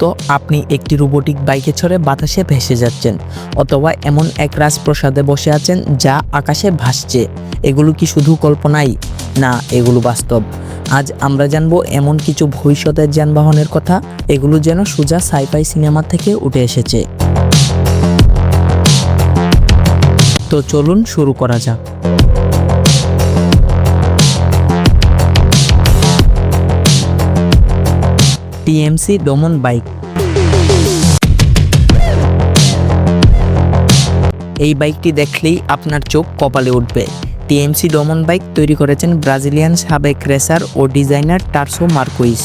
মতো আপনি একটি রোবোটিক বাইকে চড়ে বাতাসে ভেসে যাচ্ছেন, অথবা এমন এক রাজপ্রসাদে বসে আছেন যা আকাশে ভাসছে। এগুলো কি শুধু কল্পনাই? না, এগুলো বাস্তব। আজ আমরা জানব এমন কিছু ভবিষ্যতের যানবাহনের কথা, এগুলো যেন সোজা সাইফাই সিনেমা থেকে উঠে এসেছে। তো চলুন শুরু করা যাক। TMC Dumont bike. এই বাইকটি দেখলেই আপনার চোখ কপালে উঠবে। টিএমসি ডোমন বাইক তৈরি করেছেন ব্রাজিলিয়ান সাবেক রেসার ও ডিজাইনার টার্সো মার্কুইস।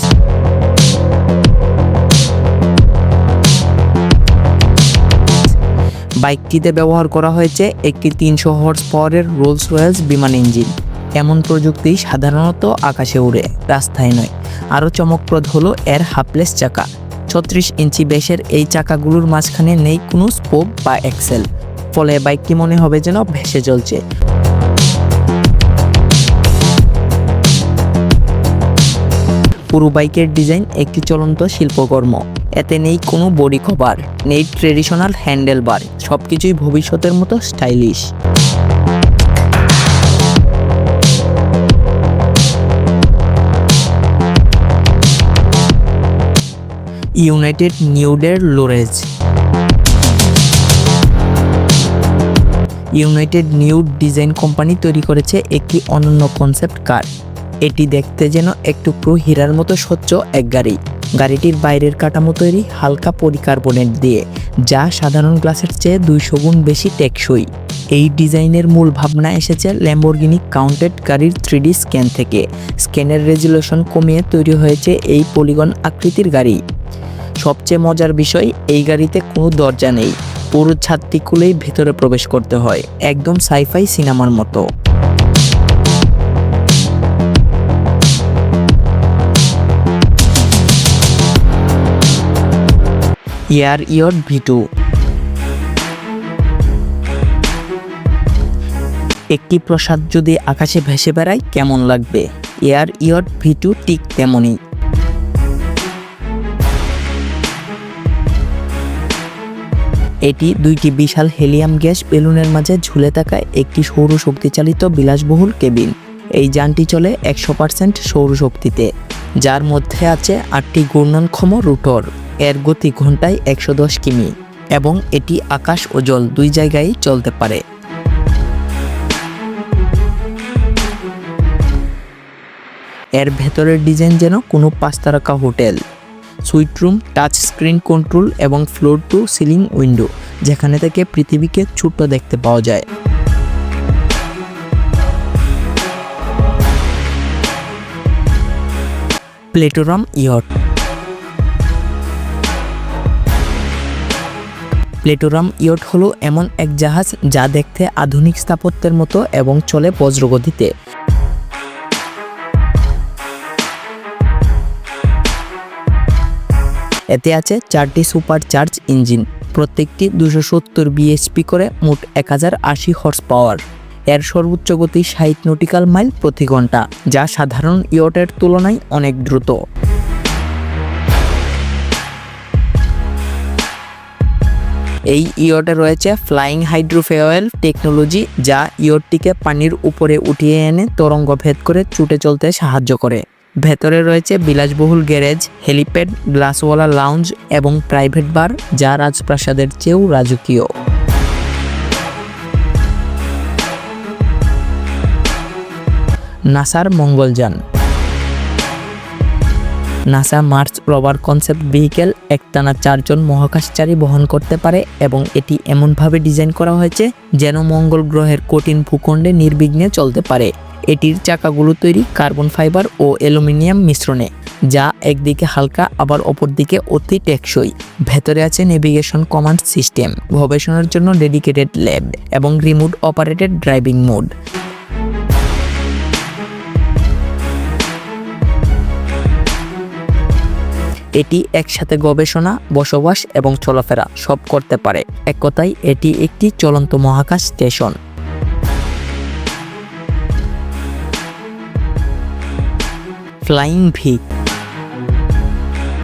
বাইকটিতে ব্যবহার করা হয়েছে একটি তিনশো হর্স পাওয়ারের রোলস রয়েলস বিমান ইঞ্জিন। এমন প্রযুক্তি সাধারণত আকাশে উড়ে, রাস্তায় নয়। আরও চমকপ্রদ হলো এর হাফলেস চাকা। ছত্রিশ ইঞ্চি বেশের এই চাকাগুলোর মাঝখানে নেই কোনো স্পোক বা এক্সেল। ফলে বাইকটি মনে হবে যেন ভেসে চলছে। পুরো বাইকের ডিজাইন একটি চলন্ত শিল্পকর্ম। এতে নেই কোনো বডি কভার, নেই ট্রেডিশনাল হ্যান্ডেল বার সব কিছুই ভবিষ্যতের মতো স্টাইলিশ। ইউনাইটেড নিউডের লোরেজ। ইউনাইটেড নিউ ডিজাইন কোম্পানি তৈরি করেছে একটি অনন্য কনসেপ্ট কার। এটি দেখতে যেন একটু পুরো হীরার মতো স্বচ্ছ এক গাড়ি। গাড়িটির বাইরের কাঠামো তৈরি হালকা পরিকার্বনেট দিয়ে, যা সাধারণ গ্লাসের চেয়ে দুইশো গুণ বেশি টেকসই। এই ডিজাইনের মূল ভাবনা এসেছে ল্যাম্বরগিনি কাউন্টেড গাড়ির থ্রিডি স্ক্যান থেকে। স্ক্যানের রেজুলেশন কমিয়ে তৈরি হয়েছে এই পলিগন আকৃতির গাড়ি। সবচেয়ে মজার বিষয়, এই গাড়িতে কোনো দরজা নেই। পুরো ছাদটি খুলেই ভেতরে প্রবেশ করতে হয়, একদম সাইফাই সিনেমার মতো। Air yacht V two. একটি প্রসাদ যদি আকাশে ভেসে বেড়ায়, কেমন লাগবে? এয়ার ইয়ট ভিটু ঠিক তেমনই। এটি দুইটি বিশাল হেলিয়াম গ্যাস বেলুনের মাঝে ঝুলে থাকা একটি সৌরশক্তি চালিত বিলাসবহুল কেবিন। এই যানটি চলে একশো পার্সেন্ট সৌরশক্তিতে, যার মধ্যে আছে আটটি ঘূর্ণনক্ষম রুটর। এর গতি ঘন্টায় একশো দশ কিমি এবং এটি আকাশ ও জল দুই জায়গায় চলতে পারে। এর ভেতরের ডিজাইন যেন কোনো পাঁচতারকা hotel. Suite room, touch screen control এবং ফ্লোর টু সিলিং উইন্ডো, যেখানে থেকে পৃথিবীকে ছোট্ট দেখতে পাওয়া যায়। প্লেটোরাম ইয়ট প্লেটোরাম ইয়ট হলো এমন এক জাহাজ যা দেখতে আধুনিক স্থাপত্যের মতো এবং চলে বজ্রগতিতে। এতে আছে চারটি সুপার চার্জ ইঞ্জিন, প্রত্যেকটি দুশো সত্তর বিএসপি করে মোট এক হাজার আশি হর্স পাওয়ার এর সর্বোচ্চ গতি ষাট নটিক্যাল মাইল প্রতি ঘণ্টা, যা সাধারণ ইয়টের তুলনায় অনেক দ্রুত। এই ইয়টে রয়েছে ফ্লাইং হাইড্রোফেওয়েল টেকনোলজি যা ইয়টটিকে পানির উপরে উঠিয়ে এনে তরঙ্গ ভেদ করে ছুটে চলতে সাহায্য করে। ভেতরে রয়েছে বিলাসবহুল গ্যারেজ, হেলিপ্যাড, গ্লাসওয়ালা লাউঞ্জ এবং প্রাইভেট বার, যা রাজপ্রাসাদের চেয়েও রাজকীয়। নাসার মঙ্গলযান নাসা মার্স রবার কনসেপ্ট ভেহিকেল একটানা চারজন মহাকাশচারী বহন করতে পারে এবং এটি এমনভাবে ডিজাইন করা হয়েছে যেন মঙ্গল গ্রহের কঠিন ভূখণ্ডে নির্বিঘ্নে চলতে পারে। এটির চাকাগুলো তৈরি কার্বন ফাইবার ও অ্যালুমিনিয়াম মিশ্রণে, যা একদিকে হালকা, আবার অপরদিকে অতি টেকসই। ভেতরে আছে নেভিগেশন কমান্ড সিস্টেম গবেষণার জন্য ডেডিকেটেড ল্যাব এবং রিমোট অপারেটেড ড্রাইভিং মোড এটি একসাথে গবেষণা, বসবাস এবং চলাফেরা সব করতে পারে। এক কথায় এটি একটি চলন্ত মহাকাশ station. Flying V.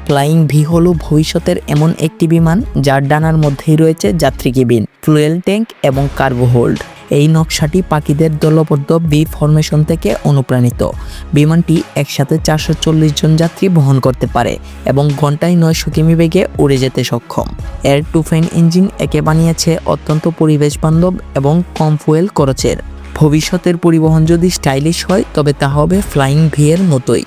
Flying V হলো ভবিষ্যতের এমন একটি বিমান যার ডানার মধ্যেই রয়েছে যাত্রী কেবিন ফুয়েল ট্যাঙ্ক এবং কার্গো হোল্ড। এই নকশাটি পাখিদের দলবদ্ধ বি ফরমেশন থেকে অনুপ্রাণিত। বিমানটি একসাথে চারশো চল্লিশ জন যাত্রী বহন করতে পারে এবং ঘন্টায় নয়শো কিমি বেগে উড়ে যেতে সক্ষম। এর টুফেন ইঞ্জিন একে বানিয়েছে অত্যন্ত পরিবেশ বান্ধব এবং কম ফুয়েল খরচের। ভবিষ্যতের পরিবহন যদি স্টাইলিশ হয়, তবে তা হবে ফ্লাইং ভি এর মতোই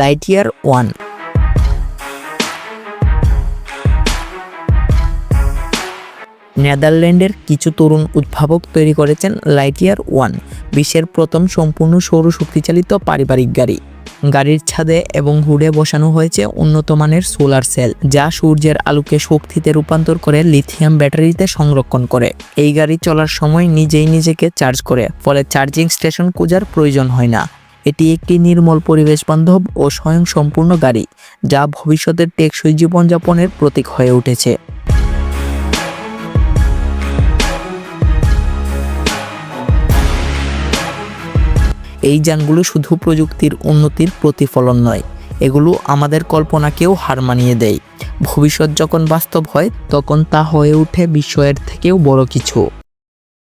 লাইটিয়ার ওয়ান নেদারল্যান্ডের কিছু তরুণ উদ্ভাবক তৈরি করেছেন লাইটিয়ার ওয়ান বিশ্বের প্রথম সম্পূর্ণ সৌরশক্তি চালিত পারিবারিক গাড়ি। গাড়ির ছাদে এবং হুডে বসানো হয়েছে উন্নত মানের সোলার সেল, যা সূর্যের আলোকে শক্তিতে রূপান্তর করে লিথিয়াম ব্যাটারিতে সংরক্ষণ করে। এই গাড়ি চলার সময় নিজেই নিজেকে চার্জ করে, ফলে চার্জিং স্টেশন খোঁজার প্রয়োজন হয় না। এটি একটি নির্মল পরিবেশ বান্ধব ও স্বয়ংসম্পূর্ণ গাড়ি, যা ভবিষ্যতের টেকসই জীবনযাপনের প্রতীক হয়ে উঠেছে। এই যানগুলো শুধু প্রযুক্তির উন্নতির প্রতিফলন নয়, এগুলো আমাদের কল্পনাকেও হার মানিয়ে দেয়। ভবিষ্যৎ যখন বাস্তব হয়, তখন তা হয়ে ওঠে বিষয়ের থেকেও বড় কিছু।